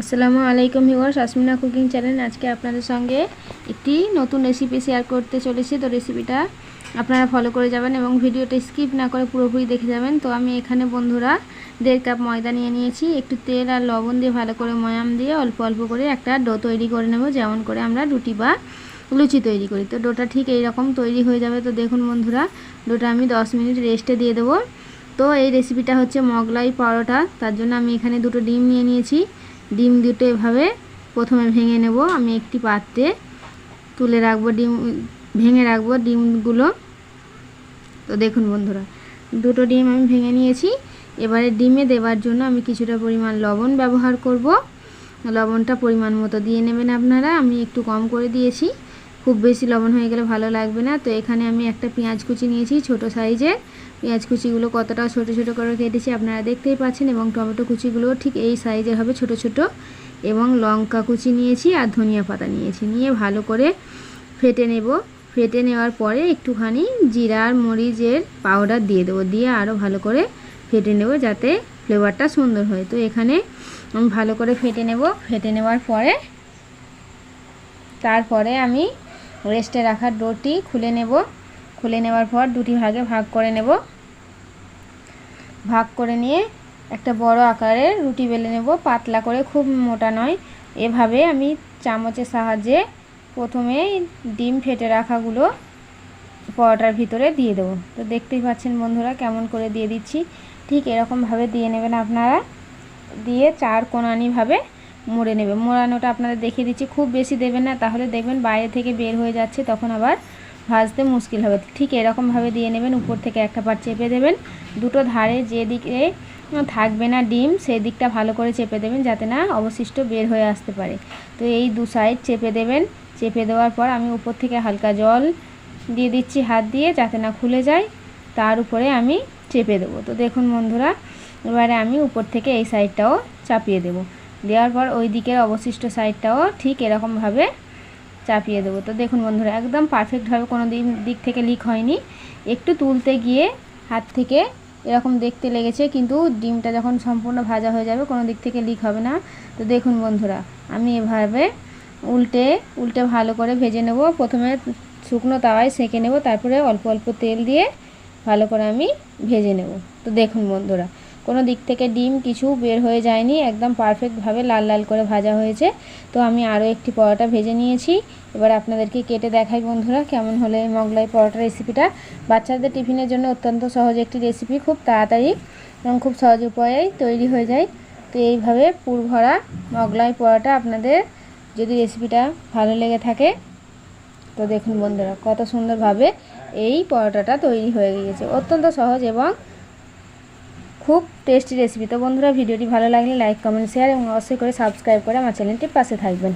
আসসালামু আলাইকুম viewers Asmina cooking channel. আজকে আপনাদের সঙ্গে একটি নতুন রেসিপি শেয়ার করতে চলেছি। তো রেসিপিটা আপনারা ফলো করে যাবেন এবং ভিডিওটা স্কিপ না করে পুরোপুরি দেখে যাবেন। তো আমি এখানে বন্ধুরা দেড় কাপ ময়দা নিয়ে নিয়েছি। একটু তেল আর লবণ দিয়ে ভালো করে ময়াম দিয়ে অল্প অল্প করে একটা ডো তৈরি করে নেব। যেমন করে আমরা রুটি বা লুচি তৈরি করি। তো ডোটা ঠিক এই রকম তৈরি হয়ে যাবে। তো দেখুন বন্ধুরা ডোটা আমি 10 মিনিট রেস্টে দিয়ে দেবো। তো এই রেসিপিটা হচ্ছে মগলাই পরোটা। তার জন্য আমি এখানে দুটো ডিম নিয়ে নিয়েছি। ডিম দুটো এভাবে প্রথমে ভেঙে নেব। আমি একটি পাত্রে তুলে রাখব ডিম, ভেঙে রাখব ডিমগুলো। তো দেখুন বন্ধুরা, দুটো ডিম আমি ভেঙে নিয়েছি। এবারে ডিমে দেওয়ার জন্য আমি কিছুটা পরিমাণ লবণ ব্যবহার করব। লবণটা পরিমাণ মতো দিয়ে নেবেন আপনারা। আমি একটু কম করে দিয়েছি। খুব বেশি লবণ হয়ে গেলে ভালো লাগবে না। তো এখানে আমি একটা পেঁয়াজ কুচি নিয়েছি ছোট সাইজের পেঁয়াজ কুচিগুলো কতটা ছোট ছোট করে কেটেছি আপনারা দেখতেই পাচ্ছেন এবং টমেটো কুচিগুলো ঠিক এই সাইজের হবে ছোট ছোট। এবং লঙ্কা কুচি নিয়েছি আর ধনিয়া পাতা নিয়েছি। নিয়ে ভালো করে ফেটে নেব। ফেটে নেওয়ার পরে একটুখানি জিরার মরিচের পাউডার দিয়ে দেবো। দিয়ে আরও ভালো করে ফেটে নেব যাতে ফ্লেভারটা সুন্দর হয়। তো এখানে আমি ভালো করে ফেটে নেব। ফেটে নেওয়ার পরে তারপরে আমি রেস্টে রাখা ডোটি খুলে নেব। খুলে নেওয়ার পর দুটি ভাগে ভাগ করে নেব। ভাগ করে নিয়ে একটা বড় আকারের রুটি বেলে নেব। পাতলা করে, খুব মোটা নয়। এভাবে আমি চামচের সাহায্যে প্রথমে ডিম ফেটে রাখাগুলো পরোটার ভিতরে দিয়ে দেবো। তো দেখতেই পাচ্ছেন বন্ধুরা কেমন করে দিয়ে দিচ্ছি। ঠিক এরকমভাবে দিয়ে নেবেন আপনারা। দিয়ে চার কোনানিভাবে মুড়ে নেবে। মোড়ানোটা আপনাদের দেখিয়ে দিচ্ছি। খুব বেশি দেবেন না, তাহলে দেখবেন বাইরে থেকে বের হয়ে যাচ্ছে, তখন আবার ভাজতে মুশকিল হবে। ঠিক এরকমভাবে দিয়ে নেবেন, উপর থেকে একটা পাট চেপে দেবেন। দুটো ধারে যেদিকে থাকবে না ডিম সেই দিকটা ভালো করে চেপে দেবেন, যাতে না অবশিষ্ট বের হয়ে আসতে পারে। তো এই দু সাইড চেপে দেবেন। চেপে দেওয়ার পর আমি উপর থেকে হালকা জল দিয়ে দিচ্ছি হাত দিয়ে, যাতে না খুলে যায়। তার উপরে আমি চেপে দেবো। তো দেখুন বন্ধুরা, এবারে আমি উপর থেকে এই সাইডটাও চাপিয়ে দেবো। দেওয়ার পর ওই দিকের অবশিষ্ট সাইডটাও ঠিক এরকমভাবে চাপিয়ে দেবো। তো দেখুন বন্ধুরা, একদম পারফেক্টভাবে কোনো দিন দিক থেকে লিক হয়নি। একটু তুলতে গিয়ে হাত থেকে এরকম দেখতে লেগেছে, কিন্তু ডিমটা যখন সম্পূর্ণ ভাজা হয়ে যাবে, কোনো দিক থেকে লিক হবে না। তো দেখুন বন্ধুরা, আমি এভাবে উল্টে উল্টে ভালো করে ভেজে নেব। প্রথমে শুকনো তাওয়ায় সেঁকে নেব, তারপরে অল্প অল্প তেল দিয়ে ভালো করে আমি ভেজে নেব। তো দেখুন বন্ধুরা কোনো দিক থেকে ডিম কিছু বের হয়ে যায়নি, একদম পারফেক্টভাবে লাল লাল করে ভাজা হয়েছে। তো আমি আরও একটি পরোটা ভেজে নিয়েছি। এবার আপনাদেরকে কেটে দেখাই বন্ধুরা কেমন হলে মগলাই পরোটা রেসিপিটা বাচ্চাদের টিফিনের জন্য অত্যন্ত সহজ একটি রেসিপি খুব তাড়াতাড়ি এবং খুব সহজ উপায়েই তৈরি হয়ে যায়। তো এইভাবে পুর ভরা মগলাই পরোটা আপনাদের যদি রেসিপিটা ভালো লেগে থাকে, তো দেখুন বন্ধুরা কত সুন্দরভাবে এই পরোটাটা তৈরি হয়ে গিয়েছে। অত্যন্ত সহজ এবং খুব টেস্টি রেসিপি তো বন্ধুরা, ভিডিওটি ভালো লাগলে লাইক কমেন্ট শেয়ার এবং অবশ্যই করে সাবস্ক্রাইব করে আমার চ্যানেলটির পাশে থাকবেন।